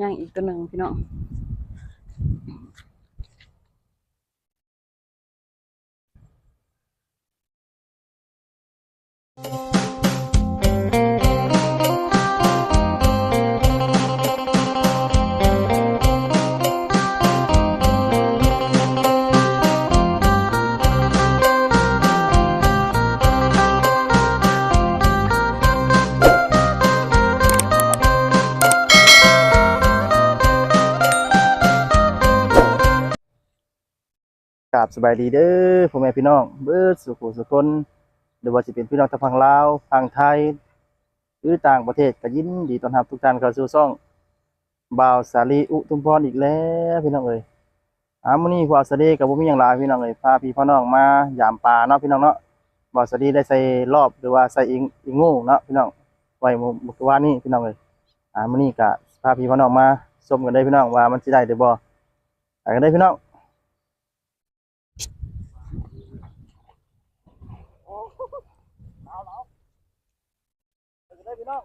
ย่างอีกตัวหนึ่งพี่น้อง ราบสบายดีเด้อพ่อแม่พี่น้องเบิดสุขสุคนหรือว่าสิเป็นพี่น้องทางฝั่งลาวฝั่งไทย หรือต่างประเทศก็ยินดีต้อนรับทุกท่านเข้าสู่ช่องบ่าวสาลีอุทุมพรอีกแล้วพี่น้องเอ้ยอามื้อนี้บ่าวสาลีก็บ่มีหยังหลายพี่น้องเอ้ยพาพี่พ่อน้องมายามป่าเนาะพี่น้องเนาะบ่าวสาลีได้ใส่รอบหรือว่าใส่อิงอิงงูเนาะพี่น้องไว้มื่อวานนี้พี่น้องเอ้ยอามื้อนี้ก็พาพี่พ่อน้องมาชมกันได้พี่น้องว่ามันสิได้หรือบ่ไปกันได้พี่น้อง พี่น้อง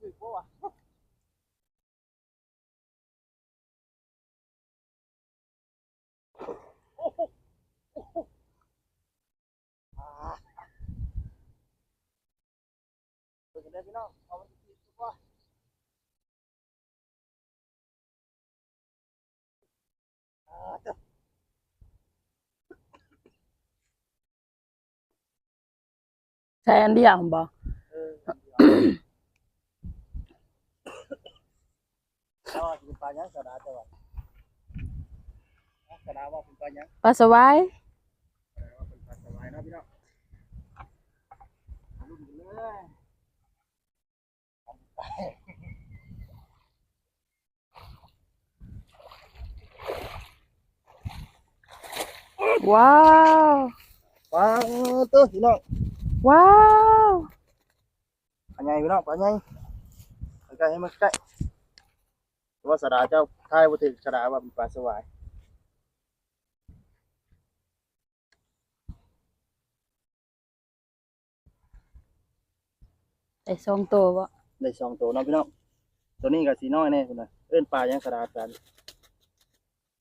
ถือบ่วะเปิดกันได้พี่น้องเอามันสิคือบ่ใช้อันเดียวบ่เออ เอาว่าสิเป็นปลาหยังสะดาจ้ะวะสะดาว่าเป็นปลาหยังปลาสวายว่าเป็นปลาสวายเนาะพี่น้องเอารุ่นกันเลยว้าวปลาตัวพี่น้องว้าวปลาใหญ่พี่น้องปลาใหญ่ไปใกล้ให้มันใกล้แต่ ว่าสะดาเจ้าทายบ่ถึงสะดาว่าเป็นปลาสวายได้สองตัวบ่ได้สองตัวเนาะพี่น้องตัวนี้ก็สีน้อยแน่คุณน่ะเอิ้นปลาหยังสะดากัน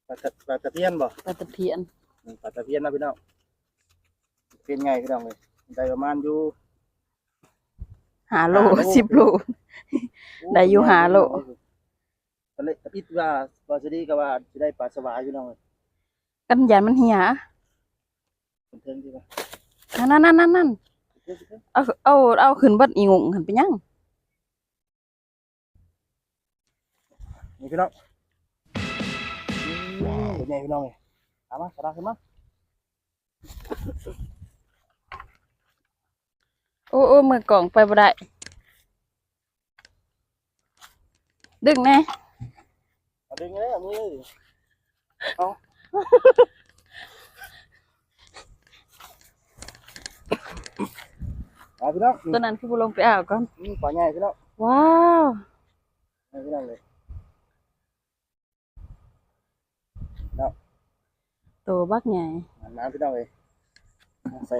ปลาตะปลาตะเพียนบ่ปลาตะเพียนอืมปลาตะเพียนนะพี่น้องเป็นไงพี่น้องเลยได้ประมาณอยู่หาโลสิบโลได้อยู่หาโล ตอนแรกตะพิดว่าปลาสดีก็ว่าจะได้ปลาสวายพี่น้องเลยกันยันมันเหี่ยเป็นเทิงที่ว่าอันนั่นนั่นนั่นนั่นเทิงเทิงเอาเอาเอาขึ้นเบัดอีงงหันไปยังนี่พี่น้องอืมเป็นไงพี่น้องเลยเอามาสะดาขึ้นมาโอ้โอ้มือกล่องไปบ่ได้ดึงแน่เอา ดึงเลยเอามือเลยเอาเอาพี่น้องตัวนั้นคือบ่ลงไปเอาก่อนอืมปลาใหญ่พี่น้องว้าวให้พี่น้องเลยตัวบักใหญ่อาบน้ำพี่น้องเลยใส่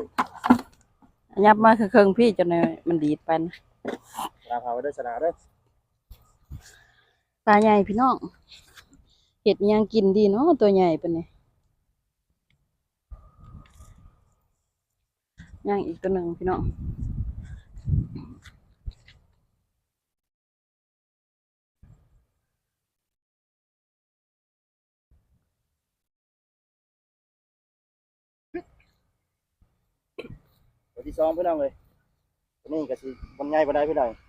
ยับมาคือเครื่องพี่จนเลยมันดีดไปนะสนาเผาไว้เด้อสนาเด้อ ปลาใหญ่พี่น้องเห็ดยังกินดีเนาะตัวใหญ่ปะเนี่ยย่างอีกตัวหนึ่งพี่น้องตัวที่สองพี่น้องเลยนี้ก็สิมันง่ายบ่ได้พี่น้อง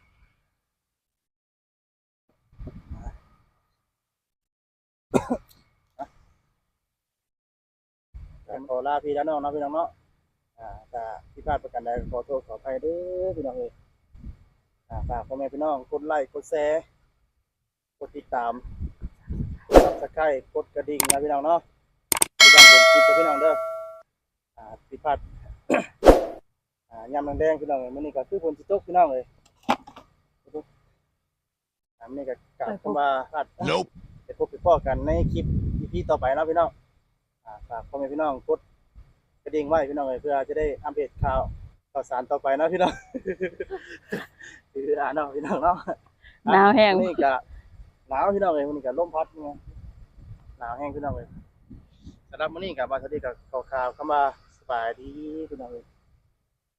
ขอลาพี่แล้วน้องเนาะพี่น้องเนาะอ่าถ้าผิดพลาดประการใดขอโทษขออภัยเด้อพี่น้องเอ้ยอ่าฝากพ่อแม่พี่น้องกดไลค์กดแชร์กดติดตามกดซับสไครต์กดกระดิ่งนะพี่น้องเนาะที่การบนคลิปเด้อพี่น้องเด้ออ่าผิดพลาดอ่ายามแดงๆพี่น้องเอ้ยมื้อนี้ก็คือฝนสิตกพี่น้องเอ้ยอ่ามื้อนี้ก็กลับคำว่าพลาด Nope. ไปพบไปพ่อกันในคลิป EP ต่อไปเนาะพี่น้อง อ่าฝากพ่อแม่พี่น้องกดกระดิ่งไว้พี่น้องเอ้ยเพื่อจะได้อัปเดตข่าวข่าวสารต่อไปเนาะพี่น้อง คืออ่าเนาะพี่น้องเนาะหนาวแห้ง มื้อนี้ก็หนาวพี่น้องเอ้ยมื้อนี้ก็ลมพัดเนี่ยหนาวแห้งพี่น้องเอ้ยสำหรับมื้อนี้ก็มาสวัสดีกับข่าวๆเข้ามาสบายดีพี่น้องเอ้ย